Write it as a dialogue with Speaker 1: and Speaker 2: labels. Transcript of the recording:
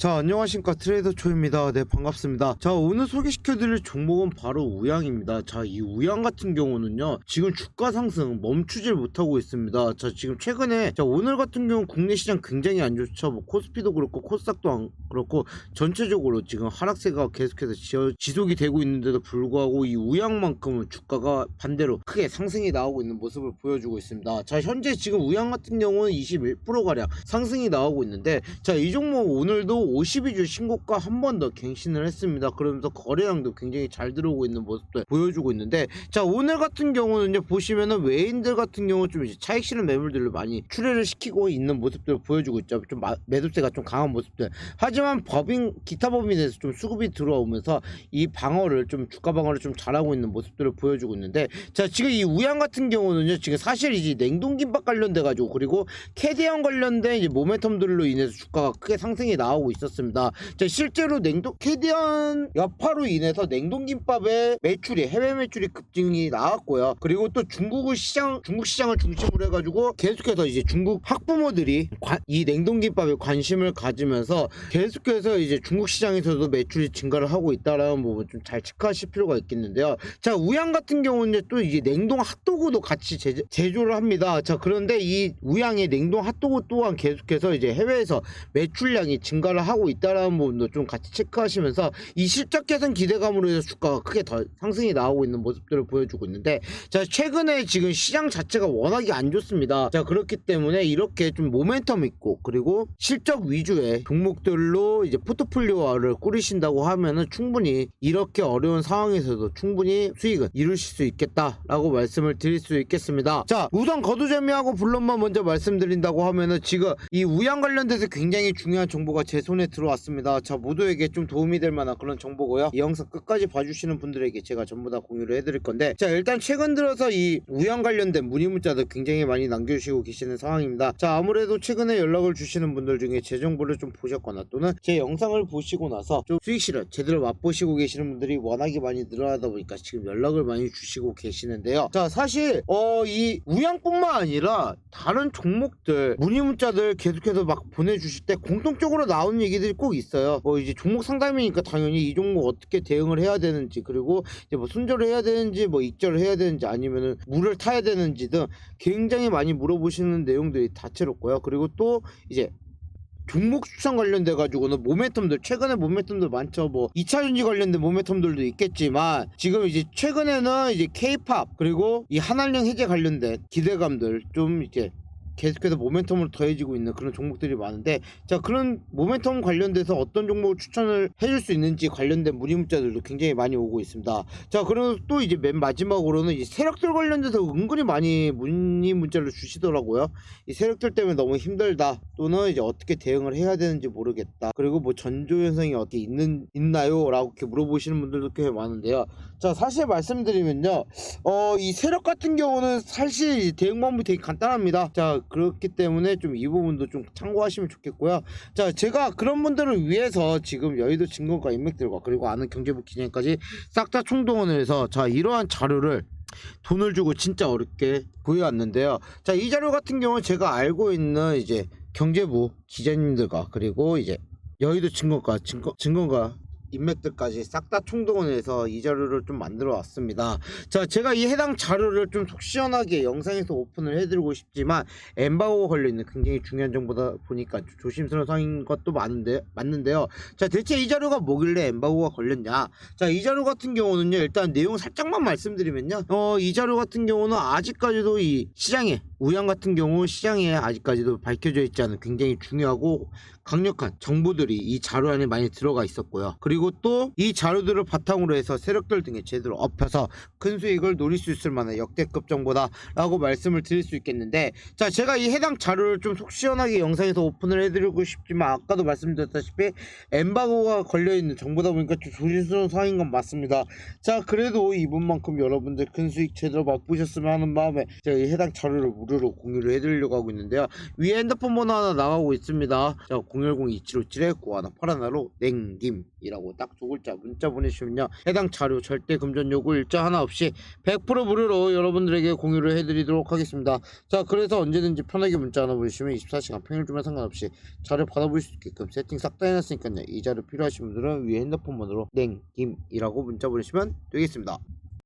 Speaker 1: 자 안녕하십니까. 트레이더 초입니다. 네 반갑습니다. 자 오늘 소개시켜 드릴 종목은 바로 우양입니다. 자 이 우양 같은 경우는요 지금 주가 상승 멈추질 못하고 있습니다. 자 지금 최근에 자 오늘 같은 경우 국내 시장 굉장히 안 좋죠. 뭐 코스피도 그렇고 코스닥도 안 그렇고 전체적으로 지금 하락세가 계속해서 지속이 되고 있는데도 불구하고 이 우양만큼은 주가가 반대로 크게 상승이 나오고 있는 모습을 보여주고 있습니다. 자 현재 지금 우양 같은 경우는 21%가량 상승이 나오고 있는데 자 이 종목 오늘도 52주 신고가 한 번 더 갱신을 했습니다. 그러면서 거래량도 굉장히 잘 들어오고 있는 모습도 보여주고 있는데 자 오늘 같은 경우는 이제 보시면은 외인들 같은 경우 좀 이제 차익 실현 매물들을 많이 출회를 시키고 있는 모습들을 보여주고 있죠. 좀 마- 매도세가 좀 강한 모습들. 하지만 법인 기타 법인에서 좀 수급이 들어오면서 이 방어를 좀 주가 방어를 좀 잘하고 있는 모습들을 보여주고 있는데 자 지금 이 우양 같은 경우는요 지금 사실 이제 냉동김밥 관련돼 가지고 그리고 캐디언 관련된 이제 모멘텀들로 인해서 주가가 크게 상승이 나오고 있 었습니다. 자, 실제로 냉동 캐디언 여파로 인해서 냉동김밥의 매출이 해외 매출이 급증이 나왔고요. 그리고 또 중국을 시장 중국 시장을 중심으로 해가지고 계속해서 이제 중국 학부모들이 관- 이 냉동김밥에 관심을 가지면서 계속해서 이제 중국 시장에서도 매출이 증가를 하고 있다라는 부분 좀 잘 체크하실 필요가 있겠는데요. 자 우양 같은 경우는 또 이제 냉동 핫도그도 같이 제조, 제조를 합니다. 자 그런데 이 우양의 냉동 핫도그 또한 계속해서 이제 해외에서 매출량이 증가를 하고 있다라는 부분도 좀 같이 체크하시면서 이 실적 개선 기대감으로 해서 주가가 크게 더 상승이 나오고 있는 모습들을 보여주고 있는데 자 최근에 지금 시장 자체가 워낙에 안 좋습니다. 자 그렇기 때문에 이렇게 좀 모멘텀 있고 그리고 실적 위주의 종목들로 이제 포트폴리오를 꾸리신다고 하면은 충분히 이렇게 어려운 상황에서도 충분히 수익은 이루실 수 있겠다라고 말씀을 드릴 수 있겠습니다. 자 우선 거두재미하고 블론만 먼저 말씀드린다고 하면은 지금 이 우양 관련돼서 굉장히 중요한 정보가 제 손에 들어왔습니다. 자 모두에게 좀 도움이 될 만한 그런 정보고요. 이 영상 끝까지 봐주시는 분들에게 제가 전부 다 공유를 해드릴 건데 자 일단 최근 들어서 이 우양 관련된 문의 문자들 굉장히 많이 남겨주시고 계시는 상황입니다. 자 아무래도 최근에 연락을 주시는 분들 중에 제 정보를 좀 보셨거나 또는 제 영상을 보시고 나서 좀 수익 실현 제대로 맛보시고 계시는 분들이 워낙에 많이 늘어나다 보니까 지금 연락을 많이 주시고 계시는데요. 자 사실 어 이 우양뿐만 아니라 다른 종목들 문의 문자들 계속해서 막 보내주실 때 공통적으로 나오는 얘기들이 꼭 있어요. 뭐 이제 종목 상담이니까 당연히 이 종목 어떻게 대응을 해야 되는지 그리고 이제 뭐 순절을 해야 되는지 뭐 익절을 해야 되는지 아니면은 물을 타야 되는지 등 굉장히 많이 물어보시는 내용들이 다채롭고요. 그리고 또 이제 종목 추천 관련돼 가지고는 모멘텀들 최근에 모멘텀들 많죠. 뭐 2차 전지 관련된 모멘텀들도 있겠지만 지금 이제 최근에는 이제 K-팝 그리고 이 한한령 해제 관련된 기대감들 좀 이제 계속해서 모멘텀으로 더해지고 있는 그런 종목들이 많은데 자 그런 모멘텀 관련돼서 어떤 종목을 추천을 해줄 수 있는지 관련된 문의 문자들도 굉장히 많이 오고 있습니다. 자 그리고 또 이제 맨 마지막으로는 이 세력들 관련돼서 은근히 많이 문의 문자를 주시더라고요. 이 세력들 때문에 너무 힘들다 또는 이제 어떻게 대응을 해야 되는지 모르겠다 그리고 뭐 전조 현상이 어떻게 있는 있나요? 라고 이렇게 물어보시는 분들도 꽤 많은데요. 자 사실 말씀드리면요. 어 이 세력 같은 경우는 사실 이 대응 방법이 되게 간단합니다. 자 그렇기 때문에 좀 이 부분도 좀 참고하시면 좋겠고요. 자 제가 그런 분들을 위해서 지금 여의도 증권가 인맥들과 그리고 아는 경제부 기자님까지 싹 다 총동원을 해서 자 이러한 자료를 돈을 주고 진짜 어렵게 구해왔는데요. 자 이 자료 같은 경우는 제가 알고 있는 이제 경제부 기자님들과 그리고 이제 여의도 증권가 증권 증권가 인맥들까지 싹 다 총동원해서 이 자료를 좀 만들어 왔습니다. 자, 제가 이 해당 자료를 좀 속 시원하게 영상에서 오픈을 해드리고 싶지만 엠바고가 걸려있는 굉장히 중요한 정보다 보니까 좀 조심스러운 상황인 것도 많은데 맞는데요. 자, 대체 이 자료가 뭐길래 엠바고가 걸렸냐? 자, 이 자료 같은 경우는요. 일단 내용 살짝만 말씀드리면요. 어, 이 자료 같은 경우는 아직까지도 이 시장에 우양 같은 경우 시장에 아직까지도 밝혀져 있지 않은 굉장히 중요하고 강력한 정보들이 이 자료 안에 많이 들어가 있었고요. 그리고 또 이 자료들을 바탕으로 해서 세력들 등에 제대로 엎혀서 큰 수익을 노릴 수 있을 만한 역대급 정보다라고 말씀을 드릴 수 있겠는데 자 제가 이 해당 자료를 좀 속 시원하게 영상에서 오픈을 해드리고 싶지만 아까도 말씀드렸다시피 엠바고가 걸려있는 정보다 보니까 좀 조심스러운 상황인 건 맞습니다. 자 그래도 이분만큼 여러분들 큰 수익 제대로 맛보셨으면 하는 마음에 제가 이 해당 자료를 무료로 공유를 해드리려고 하고 있는데요. 위에 핸드폰 번호 하나 나가고 있습니다. 자 010-2757-9181로 냉김이라고 딱 두 글자 문자 보내주시면요 해당 자료 절대 금전 요구 일자 하나 없이 100% 무료로 여러분들에게 공유를 해드리도록 하겠습니다 자 그래서 언제든지 편하게 문자 하나 보내주시면 24시간 평일 주말 상관없이 자료 받아볼 수 있게끔 세팅 싹 다 해놨으니까요 이 자료 필요하신 분들은 위에 핸드폰 번호로 냉김이라고 문자 보내시면 되겠습니다